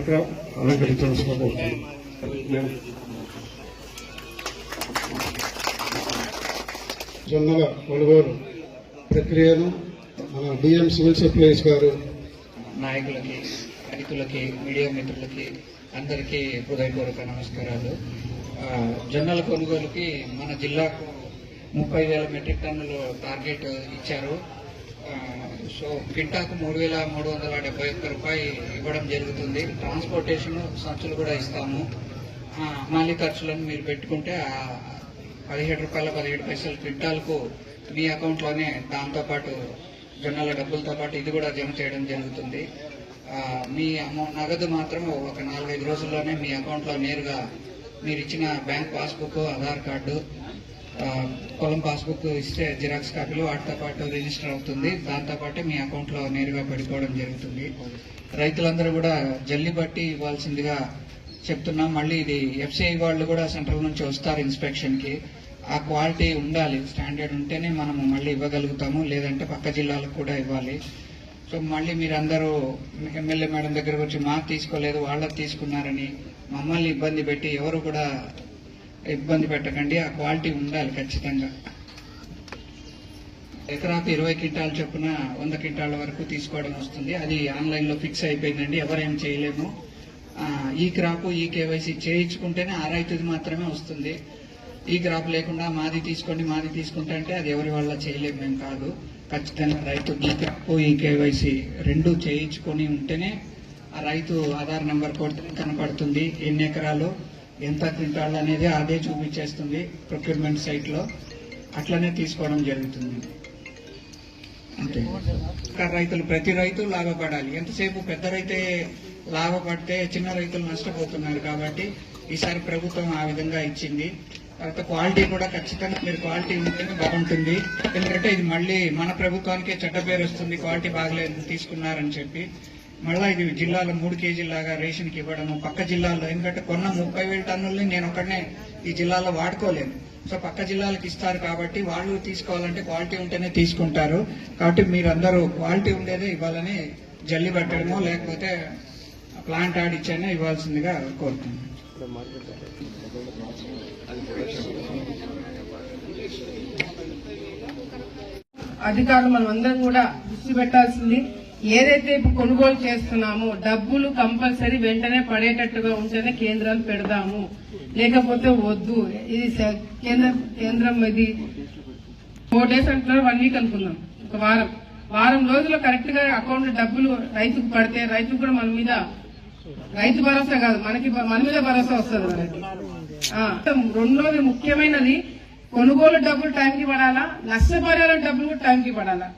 ఇక్కడ అలంకరించవలసిన జొన్నల కొనుగోలు ప్రక్రియను మన డిఎం సివిల్ సప్లైస్ గారు నాయకులకి రైతులకి మీడియా మిత్రులకి అందరికీ హృదయపూర్వక నమస్కారాలు. జొన్నల కొనుగోలుకి మన జిల్లాకు ముప్పై వేల మెట్రిక్ టన్నులు టార్గెట్ ఇచ్చారు. సో క్వింటాకు మూడు వేల మూడు వందల డెబ్బై ఒక్క రూపాయి ఇవ్వడం జరుగుతుంది. ట్రాన్స్పోర్టేషన్ సంచులు కూడా ఇస్తాము. మళ్ళీ ఖర్చులను మీరు పెట్టుకుంటే పదిహేడు రూపాయల పదిహేడు పైసలు క్వింటాల్కు మీ అకౌంట్లోనే దాంతోపాటు జొన్నల డబ్బులతో పాటు ఇది కూడా జమ చేయడం జరుగుతుంది. మీ అమౌంట్ నగదు మాత్రం ఒక నాలుగైదు రోజుల్లోనే మీ అకౌంట్లో నేరుగా మీరు ఇచ్చిన బ్యాంక్ పాస్బుక్ ఆధార్ కార్డు పొలం పాస్బుక్ ఇస్తే జిరాక్స్ కాపీలు వాటితో పాటు రిజిస్టర్ అవుతుంది. దాంతో పాటు మీ అకౌంట్లో నేరుగా పడిపోవడం జరుగుతుంది. రైతులందరూ కూడా జల్లి బట్టి ఇవ్వాల్సిందిగా చెప్తున్నాం. మళ్ళీ ఇది ఎఫ్సిఐ వాళ్ళు కూడా సెంట్రల్ నుంచి వస్తారు ఇన్స్పెక్షన్కి. ఆ క్వాలిటీ ఉండాలి. స్టాండర్డ్ ఉంటేనే మనము మళ్ళీ ఇవ్వగలుగుతాము. లేదంటే పక్క జిల్లాలకు కూడా ఇవ్వాలి. సో మళ్ళీ మీరందరూ ఎమ్మెల్యే మేడం దగ్గరకు వచ్చి మాకు తీసుకోలేదు వాళ్ళకి తీసుకున్నారని మమ్మల్ని ఇబ్బంది పెట్టి ఎవరు కూడా ఇబ్బంది పెట్టకండి ఆ క్వాలిటీ ఉండాలి ఖచ్చితంగా. ఎకరాకు ఇరవై క్వింటాల్ చొప్పున వంద క్వింటాల వరకు తీసుకోవడం వస్తుంది. అది ఆన్లైన్లో ఫిక్స్ అయిపోయిందండి ఎవరేం చేయలేము. ఈ క్రాప్ ఈ కేవైసీ చేయించుకుంటేనే ఆ రైతుది మాత్రమే వస్తుంది. ఈ క్రాప్ లేకుండా మాది తీసుకోండి మాది తీసుకుంటే అంటే అది ఎవరి వల్ల చేయలేము మేము కాదు. ఖచ్చితంగా రైతు ఈ క్రాప్ ఈ కేవైసీ రెండు చేయించుకొని ఉంటేనే ఆ రైతు ఆధార్ నెంబర్ కొడితే కనపడుతుంది. ఎన్ని ఎకరాలు? ఎంత క్వింటాల్ అనేది అదే చూపించేస్తుంది ప్రొక్యూర్మెంట్ సైట్లో. అట్లనే తీసుకోవడం జరుగుతుంది. అంతే. రైతులు ప్రతి రైతు లాభపడాలి. ఎంతసేపు పెద్ద రైతే లాభపడితే చిన్న రైతులు నష్టపోతున్నారు కాబట్టి ఈసారి ప్రభుత్వం ఆ విధంగా ఇచ్చింది. తర్వాత క్వాలిటీ కూడా ఖచ్చితంగా మీరు క్వాలిటీ ఉంటేనే బాగుంటుంది. ఎందుకంటే ఇది మళ్ళీ మన ప్రభుత్వానికే చెడ్డ పేరు వస్తుంది. క్వాలిటీ బాగలేదు తీసుకున్నారని చెప్పి. మళ్ళా ఇది జిల్లాలో మూడు కేజీలాగా రేషన్కి ఇవ్వడము పక్క జిల్లాల్లో. ఎందుకంటే కొన్న ముప్పై వేల టన్నుల్ని నేను ఒక్కడనే ఈ జిల్లాలో వాడుకోలేను. సో పక్క జిల్లాలకు ఇస్తారు కాబట్టి వాళ్ళు తీసుకోవాలంటే క్వాలిటీ ఉంటేనే తీసుకుంటారు. కాబట్టి మీరందరూ క్వాలిటీ ఉండేదే ఇవ్వాలని జల్లి పెట్టడమో లేకపోతే ప్లాంట్ ఆడిచ్చైనా ఇవ్వాల్సిందిగా కోరుతున్నాను. అధికారులు మనం అందరం కూడా దృష్టి పెట్టాల్సింది ఏదైతే ఇప్పుడు కొనుగోలు చేస్తున్నామో డబ్బులు కంపల్సరీ వెంటనే పడేటట్టుగా ఉంటేనే కేంద్రాలు పెడదాము లేకపోతే వద్దు. ఇది కేంద్రం కేంద్ర కేంద్రం ఇది. ఫోర్ డేస్ అంటున్నారు వన్ వీక్ అనుకుందాం. ఒక వారం. వారం రోజులు కరెక్ట్గా అకౌంట్ డబ్బులు రైతుకు పడితే రైతుకు కూడా మన మీద రైతు భరోసా కాదు మనకి మన మీద భరోసా వస్తుంది మనకి రెండోది ముఖ్యమైనది కొనుగోలు డబ్బులు టైంకి పడాలా నష్టపరిహారం డబ్బులు కూడా టైంకి పడాలా?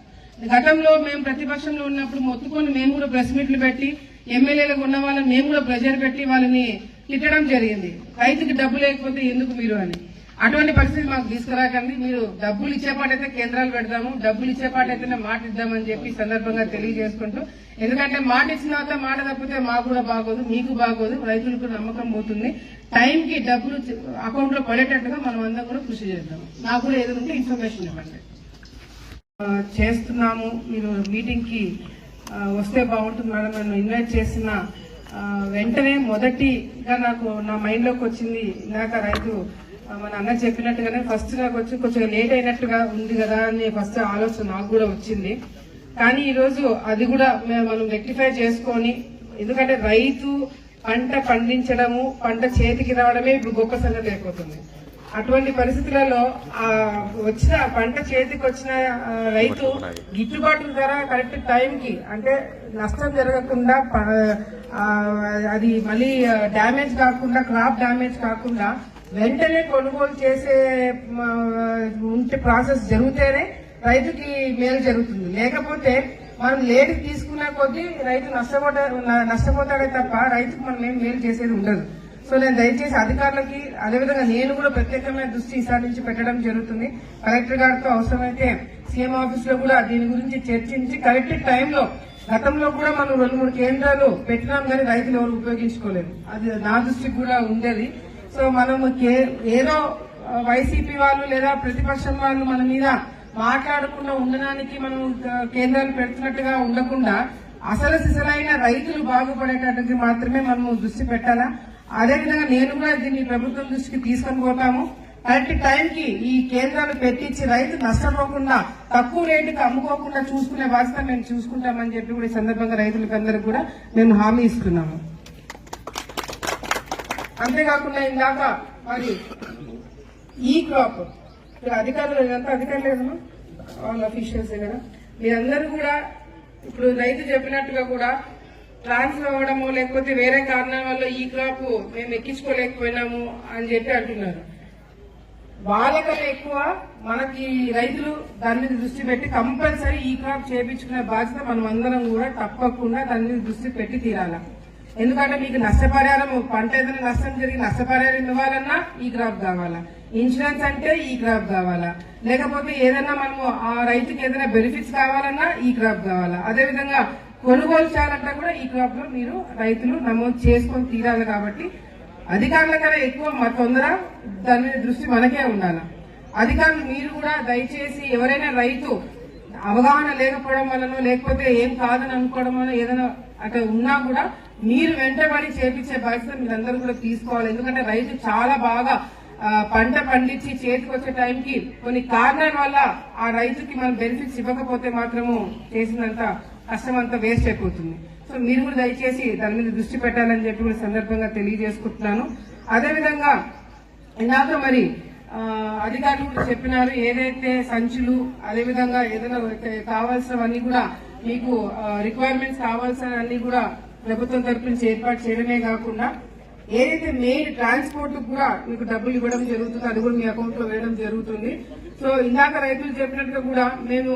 గతంలో మేము ప్రతిపక్షంలో ఉన్నప్పుడు మొత్తుకొని మేము కూడా ప్రెస్ మీట్లు పెట్టి ఎమ్మెల్యేలకు ఉన్న వాళ్ళని మేము కూడా ప్రెజర్ పెట్టి వాళ్ళని తిట్టడం జరిగింది. రైతుకి డబ్బు లేకపోతే ఎందుకు మీరు అని. అటువంటి పరిస్థితి మాకు తీసుకురాకండి. మీరు డబ్బులు ఇచ్చేపాటైతే కేంద్రాలు పెడదాము డబ్బులు ఇచ్చేపాటైతేనే మాట ఇద్దామని చెప్పి సందర్భంగా తెలియజేసుకుంటూ ఎందుకంటే మాట ఇచ్చిన తర్వాత మాట తప్పితే మాకు కూడా బాగోదు మీకు బాగోదు రైతులకు నమ్మకం పోతుంది. టైంకి డబ్బులు అకౌంట్లో పడేటట్టుగా మనం అందరం కూడా కృషి చేద్దాం. నాకు కూడా ఏదైనా ఉంటే ఇన్ఫర్మేషన్ ఇవ్వండి. చేస్తున్నాము. మీరు మీటింగ్కి వస్తే బాగుంటుంది మేడం. నన్ను ఇన్వైట్ చేసిన వెంటనే మొదటిగా నాకు నా మైండ్లోకి వచ్చింది ఇందాక రైతు మన అన్న చెప్పినట్టుగానే ఫస్ట్ నాకు వచ్చి కొంచెం లేట్ అయినట్టుగా ఉంది కదా అని ఫస్ట్ ఆలోచన నాకు కూడా వచ్చింది. కానీ ఈరోజు అది కూడా మనం రెక్టిఫై చేసుకొని ఎందుకంటే రైతు పంట పండించడము పంట చేతికి రావడమే ఇప్పుడు గొప్ప సంగతి అయిపోతుంది. అటువంటి పరిస్థితులలో ఆ వచ్చిన పంట చేతికి వచ్చిన రైతు గిట్టుబాటు ధర కరెక్ట్ టైంకి అంటే నష్టం జరగకుండా అది మళ్ళీ డ్యామేజ్ కాకుండా క్రాప్ డ్యామేజ్ కాకుండా వెంటనే కొనుగోలు చేసే ఉంటే ప్రాసెస్ జరిగితేనే రైతుకి మేలు జరుగుతుంది. లేకపోతే మనం లేట్ తీసుకున్న కొద్దీ రైతు నష్టపోతా నష్టపోతాడే తప్ప రైతుకు మనం ఏం మేలు చేసేది ఉండదు. సో నేను దయచేసి అధికారులకి అదేవిధంగా నేను కూడా ప్రత్యేకమైన దృష్టి ఈసారి నుంచి పెట్టడం జరుగుతుంది. కలెక్టర్ గారితో అవసరమైతే సీఎం ఆఫీస్లో కూడా దీని గురించి చర్చించి కరెక్ట్ టైంలో గతంలో కూడా మనం రెండు మూడు కేంద్రాలు పెట్టినాం కానీ రైతులు ఎవరు ఉపయోగించుకోలేదు. అది నా దృష్టికి కూడా ఉండేది. సో మనం కే- ఏదో వైసీపీ వాళ్ళు లేదా ప్రతిపక్షం వాళ్ళు మన మీద మాట్లాడకుండా ఉండడానికి మనం కేంద్రాలు పెడుతున్నట్టుగా ఉండకుండా అసలు సిసలైన రైతులు బాగుపడేటట్టుకి మాత్రమే మనము దృష్టి పెట్టాలా? అదేవిధంగా నేను కూడా దీన్ని ప్రభుత్వం దృష్టికి తీసుకొని పోతాము. కరెక్ట్ టైంకి ఈ కేంద్రాలు పెట్టించి రైతు నష్టపోకుండా తక్కువ రేటుకి అమ్ముకోకుండా చూసుకునే బాధ్యత మేము చూసుకుంటామని చెప్పి కూడా ఈ సందర్భంగా రైతులకు అందరికి కూడా మేము హామీ ఇస్తున్నాము. అంతేకాకుండా ఇందాక మరి ఈ క్రాప్ ఇక్కడ అధికారులు ఇదంతా అధికారులు కదమ్మా ఆల్ అఫీషియల్సే కదా? మీరందరూ కూడా ఇప్పుడు రైతు చెప్పినట్టుగా కూడా ట్రాన్స్ఫర్ అవ్వడము లేకపోతే వేరే కారణాల వల్ల ఈ క్రాప్ మేము ఎక్కించుకోలేకపోయినాము అని చెప్పి అంటున్నారు. వాళ్ళకన్నా ఎక్కువ మనకి రైతులు దాని మీద దృష్టి పెట్టి కంపల్సరీ ఈ క్రాప్ చేపించుకునే బాధ్యత మనం అందరం కూడా తప్పకుండా దాని మీద దృష్టి పెట్టి తీరాల. ఎందుకంటే మీకు నష్టపరిహారం పంట ఏదైనా నష్టం జరిగి నష్టపరిహారం ఇవ్వాలన్నా ఈ క్రాప్ కావాలా. ఇన్సూరెన్స్ అంటే ఈ క్రాప్ కావాలా. లేకపోతే ఏదైనా మనము ఆ రైతుకి ఏదైనా బెనిఫిట్స్ కావాలన్నా ఈ క్రాప్ కావాలా. అదేవిధంగా కొనుగోలు చేయాలంటే కూడా ఈ క్రాప్లో మీరు రైతులు నమోదు చేసుకొని తీరాలి కాబట్టి అధికారుల కన్నా ఎక్కువ మా తొందర దాని మీద దృష్టి మనకే ఉండాలి. అధికారులు మీరు కూడా దయచేసి ఎవరైనా రైతు అవగాహన లేకపోవడం వలన లేకపోతే ఏం కాదని అనుకోవడం వల్ల ఏదైనా అట్లా ఉన్నా కూడా మీరు వెంటబడి చేపించే బాధ్యత మీరందరూ కూడా తీసుకోవాలి. ఎందుకంటే రైతు చాలా బాగా పంట పండించి చేతికి వచ్చే టైంకి కొన్ని కారణాల వల్ల ఆ రైతుకి మనం బెనిఫిట్స్ ఇవ్వకపోతే మాత్రము చేసినంత కష్టం అంతా వేస్ట్ అయిపోతుంది. సో మీరు కూడా దయచేసి దాని మీద దృష్టి పెట్టాలని చెప్పి కూడా సందర్భంగా తెలియజేసుకుంటున్నాను. అదేవిధంగా ఇందాక మరి అధికారులు కూడా చెప్పినారు ఏదైతే సంచులు అదేవిధంగా ఏదైనా కావాల్సినవన్నీ కూడా మీకు రిక్వైర్మెంట్స్ కావాల్సినవన్నీ కూడా ప్రభుత్వం తరఫు నుంచి ఏర్పాటు చేయడమే కాకుండా ఏదైతే మెయిన్ ట్రాన్స్పోర్ట్ కూడా మీకు డబ్బులు ఇవ్వడం జరుగుతుంది అది కూడా మీ అకౌంట్లో వేయడం జరుగుతుంది. సో ఇందాక రైతులు చెప్పినట్టుగా కూడా మేము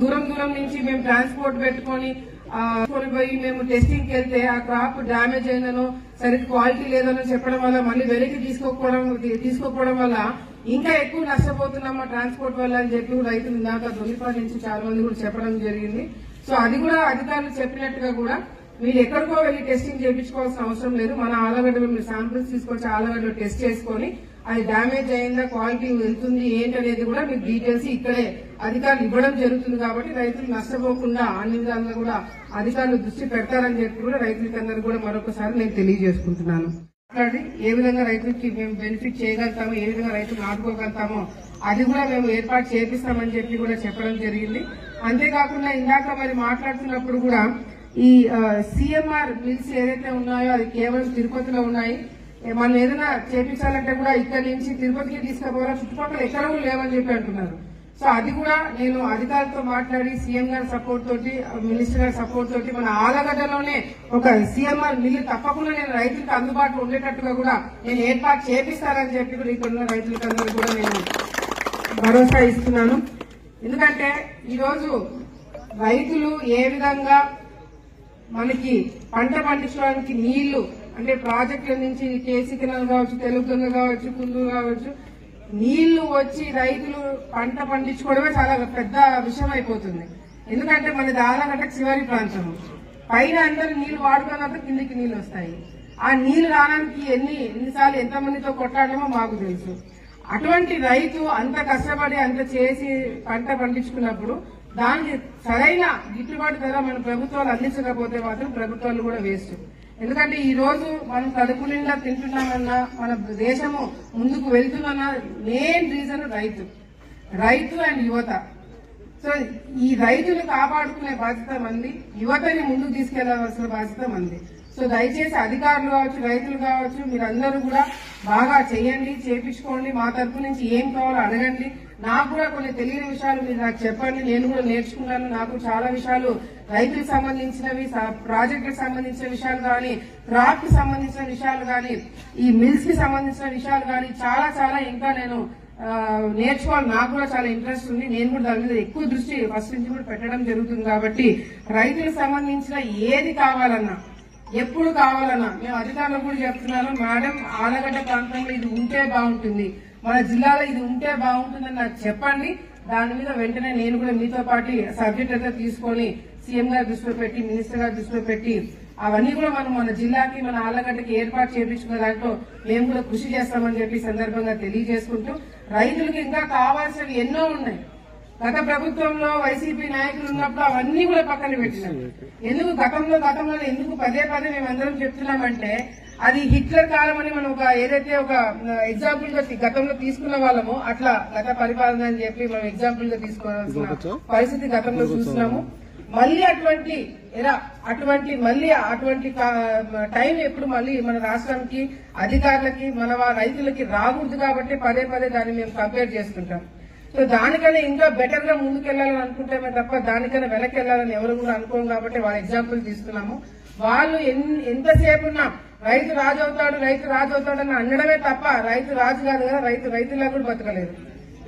దూరం దూరం నుంచి మేము ట్రాన్స్పోర్ట్ పెట్టుకొని పోయి మేము టెస్టింగ్కి వెళ్తే ఆ క్రాప్ డ్యామేజ్ అయిందనో సరిగ్గా క్వాలిటీ లేదనో చెప్పడం వల్ల మళ్ళీ వెనక్కి తీసుకోకపోవడం తీసుకోకపోవడం వల్ల ఇంకా ఎక్కువ నష్టపోతున్నామా ట్రాన్స్పోర్ట్ వల్ల అని చెప్పి కూడా రైతులు ఇందాక దొంగపాటి నుంచి చాలా మంది కూడా చెప్పడం జరిగింది. సో అది కూడా అధికారులు చెప్పినట్టుగా కూడా మీరు ఎక్కడికో వెళ్ళి టెస్టింగ్ చేయించుకోవాల్సిన అవసరం లేదు. మన ఆలగడ్డలో మీరు శాంపిల్స్ తీసుకొచ్చి ఆలగడ్డలో టెస్ట్ చేసుకొని అది డ్యామేజ్ అయిందా క్వాలిటీ వెళ్తుంది ఏంటి అనేది కూడా మీకు డీటెయిల్స్ ఇక్కడే అధికారులు ఇవ్వడం జరుగుతుంది కాబట్టి రైతులు నష్టపోకుండా అన్ని విధాలుగా కూడా అధికారులు దృష్టి పెడతారని చెప్పి కూడా రైతులకందరూ కూడా మరొకసారి నేను తెలియజేసుకుంటున్నాను. మాట్లాడి ఏ విధంగా రైతులకి మేము బెనిఫిట్ చేయగలుగుతామో ఏ విధంగా రైతులు నాటుకోగలుగుతామో అది కూడా మేము ఏర్పాటు చేపిస్తామని చెప్పి కూడా చెప్పడం జరిగింది. అంతేకాకుండా ఇందాక మరి మాట్లాడుతున్నప్పుడు కూడా ఈ సిఎంఆర్ మిల్స్ ఏదైతే ఉన్నాయో అది కేవలం తిరుపతిలో ఉన్నాయి. మనం ఏదైనా చేపించాలంటే కూడా ఇక్కడ నుంచి తిరుపతికి తీసుకుపోవాలా? చుట్టుపక్కల ఎక్కడ కూడా లేవని చెప్పి అంటున్నారు. సో అది కూడా నేను అధికారులతో మాట్లాడి సీఎం గారి సపోర్ట్ తోటి మినిస్టర్ గారి సపోర్ట్ తోటి మన ఆలగడ్డలోనే ఒక సీఎంఆర్ మిల్లు తప్పకుండా నేను రైతులకు అందుబాటులో ఉండేటట్టుగా కూడా నేను ఏర్పాటు చేపిస్తానని చెప్పి కూడా ఇక్కడ ఉన్న రైతులకందరూ కూడా నేను భరోసా ఇస్తున్నాను. ఎందుకంటే ఈరోజు రైతులు ఏ విధంగా మనకి పంట పండించడానికి నీళ్ళు అంటే ప్రాజెక్టుల నుంచి కేసీ కెనాల్ కావచ్చు తెలుగుగంగ కావచ్చు కుందూరు కావచ్చు నీళ్ళు వచ్చి రైతులు పంట పండించుకోవడమే చాలా పెద్ద విషయం అయిపోతుంది. ఎందుకంటే మన ఆలగడ్డ చివరి ప్రాంతం పైన అందరూ నీళ్ళు వాడుకున్నంత కిందికి నీళ్ళు వస్తాయి. ఆ నీళ్ళు రావడానికి ఎన్ని ఎన్నిసార్లు ఎంతమందితో కొట్టాడమో మాకు తెలుసు. అటువంటి రైతు అంత కష్టపడి అంత చేసి పంట పండించుకున్నప్పుడు దానికి సరైన గిట్టుబాటు ధర మన ప్రభుత్వాలు అందించకపోతే మాత్రం ప్రభుత్వాలు కూడా వేస్ట్. ఎందుకంటే ఈ రోజు మనం కడుపు నిండా తింటున్నామన్నా మన దేశము ముందుకు వెళ్తున్నా మెయిన్ రీజన్ రైతు. రైతు అండ్ యువత. సో ఈ రైతులు కాపాడుకునే బాధ్యత మంది యువతని ముందుకు తీసుకెళ్ళాల్సిన బాధ్యత మంది. సో దయచేసి అధికారులు కావచ్చు రైతులు కావచ్చు మీరందరూ కూడా బాగా చేయండి చేపించుకోండి. మా తరపు నుంచి ఏం కావాలో అడగండి. నాకు కూడా కొన్ని తెలియని విషయాలు మీరు నాకు చెప్పండి. నేను కూడా నేర్చుకున్నాను. నాకు చాలా విషయాలు రైతులకు సంబంధించినవి స- ప్రాజెక్టులకు సంబంధించిన విషయాలు కానీ క్రాప్కి సంబంధించిన విషయాలు కానీ ఈ మిల్స్కి సంబంధించిన విషయాలు కానీ చాలా చాలా ఇంకా నేను నేర్చుకోవాలి. నాకు కూడా చాలా ఇంట్రెస్ట్ ఉంది. నేను కూడా దాని మీద ఎక్కువ దృష్టి ఫస్ట్ నుంచి కూడా పెట్టడం జరుగుతుంది కాబట్టి రైతులకు సంబంధించిన ఏది కావాలన్నా ఎప్పుడు కావాలన్నా. మేము అధికారులకు కూడా చెప్తున్నాను మేడం ఆలగడ్డ ప్రాంతంలో ఇది ఉంటే బాగుంటుంది. మన జిల్లాలో ఇది ఉంటే బాగుంటుందని నాకు చెప్పండి. దాని మీద వెంటనే నేను కూడా మీతో పాటు సబ్జెక్ట్ అయితే తీసుకొని సీఎం గారు దృష్టిలో పెట్టి మినిస్టర్ గారు దృష్టిలో పెట్టి అవన్నీ కూడా మనం మన జిల్లాకి మన ఆలగడ్డకి ఏర్పాటు చేయించుకునే దాంట్లో మేము కూడా కృషి చేస్తామని చెప్పి సందర్భంగా తెలియజేసుకుంటూ రైతులకు ఇంకా కావాల్సినవి ఎన్నో ఉన్నాయి. గత ప్రభుత్వంలో వైసీపీ నాయకులు ఉన్నప్పుడు అవన్నీ కూడా పక్కన పెట్టినాం. ఎందుకు గతంలో గతంలో ఎందుకు పదే పదే మేమందరం చెప్తున్నామంటే అది హిట్లర్ కాలం అని మనం ఒక ఏదైతే ఒక ఎగ్జాంపుల్గా గతంలో తీసుకున్న వాళ్ళము అట్లా గత పరిపాలన అని చెప్పి మనం ఎగ్జాంపుల్గా తీసుకోవాల్సిన పరిస్థితి గతంలో చూస్తున్నాము మళ్ళీ అటువంటి ఎరా అటువంటి మళ్ళీ అటువంటి టైం ఎప్పుడు మళ్ళీ మన రాష్ట్రానికి అధికారులకి మన రైతులకి రాకూడదు కాబట్టి పదే పదే దాన్ని మేము కంపేర్ చేసుకుంటాం సో దానికన్నా ఇంకా బెటర్గా ముందుకెళ్ళాలని అనుకుంటామే తప్ప దానికన్నా వెనక్కి వెళ్ళాలని ఎవరు కూడా అనుకోం కాబట్టి వాళ్ళ ఎగ్జాంపుల్ తీసుకున్నాము. వాళ్ళు ఎంతసేపు ఉన్నా రైతు రాజు అవుతాడు రైతు రాజు అవుతాడు అని అనడమే తప్ప రైతు రాజు కాదు కదా రైతు రైతులా కూడా బతకలేదు.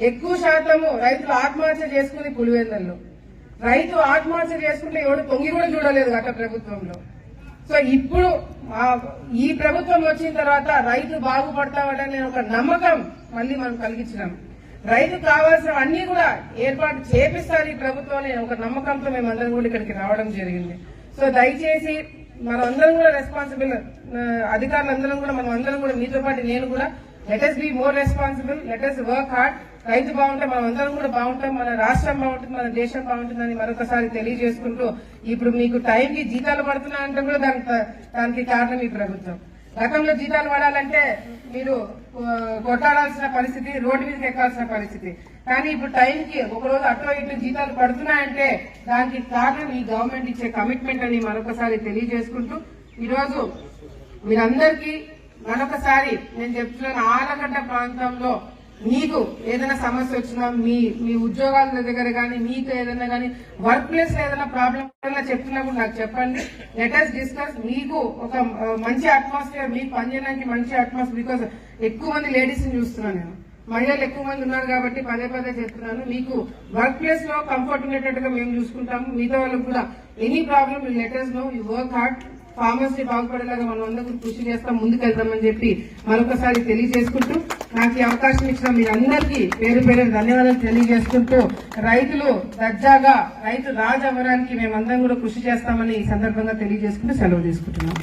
ఎక్కువ శాతము రైతులు ఆత్మహత్య చేసుకుని పులివెందల్లో. రైతు ఆత్మహత్య చేసుకుంటే ఎవడు తొంగి కూడా చూడలేదు గత ప్రభుత్వంలో. సో ఇప్పుడు ఈ ప్రభుత్వం వచ్చిన తర్వాత రైతు బాగుపడతామనే ఒక నమ్మకం మళ్ళీ మనం కలిగించినాం రైతు కావాల్సిన అన్ని కూడా ఏర్పాటు చేపిస్తారు ఈ ప్రభుత్వం అనే ఒక నమ్మకంతో మేమందరం కూడా ఇక్కడికి రావడం జరిగింది. సో దయచేసి మనం అందరం కూడా రెస్పాన్సిబుల్ అధికారులందరం కూడా మనం అందరం కూడా మీతో పాటు నేను కూడా let's be more responsible let's work hard రైతు బాగుంటే మనం అందరం కూడా బాగుంటాం మన రాష్ట్రం బాగుంటుంది మన దేశం బాగుంటుందని మరొకసారి తెలియజేసుకుంటూ ఇప్పుడు మీకు టైంకి జీతాలు పడుతున్నాయంటే కూడా దానికి దానికి కారణం ఈ ప్రభుత్వం. గతంలో జీతాలు పడాలంటే మీరు కొట్లాడాల్సిన కొట్టాడాల్సిన పరిస్థితి రోడ్డు మీదకి ఎక్కాల్సిన పరిస్థితి. కానీ ఇప్పుడు టైంకి ఒక రోజు అటో ఇటు జీతాలు పడుతున్నాయంటే దానికి కారణం ఈ గవర్నమెంట్ ఇచ్చే కమిట్మెంట్ అని మరొకసారి తెలియజేసుకుంటూ ఈరోజు మీరందరికీ మరొకసారి నేను చెప్తున్నాను ఆలగడ్డ ప్రాంతంలో మీకు ఏదైనా సమస్య వచ్చినా మీ మీ ఉద్యోగాల దగ్గర కానీ మీకు ఏదైనా కానీ వర్క్ ప్లేస్ ఏదైనా ప్రాబ్లం చెప్తున్నా కూడా నాకు చెప్పండి. లెటర్స్ డిస్కస్ మీకు ఒక మంచి అట్మాస్ఫియర్ మీకు పనిచేయడానికి మంచి అట్మాస్ఫియర్ బికాస్ ఎక్కువ మంది లేడీస్ని చూస్తున్నాను నేను. మహిళలు ఎక్కువ మంది ఉన్నారు కాబట్టి పదే పదే చెప్తున్నాను. మీకు వర్క్ ప్లేస్లో కంఫర్ట్ ఉండేటట్టుగా మేము చూసుకుంటాము. మిగతా వాళ్ళకి కూడా any problem let us know you work hard ఫార్మర్స్ని బాగుపడేలాగా మనం అందరం కృషి చేస్తాం ముందుకెళ్తామని చెప్పి మరొకసారి తెలియజేసుకుంటూ నాకు ఈ అవకాశం ఇచ్చిన మీరందరికీ పేరు పేరు ధన్యవాదాలు తెలియజేసుకుంటూ రైతులు దర్జాగా రైతు రాజు అవ్వడానికి మేమందరం కూడా కృషి చేస్తామని ఈ సందర్భంగా తెలియజేసుకుంటూ సెలవు తీసుకుంటున్నాం.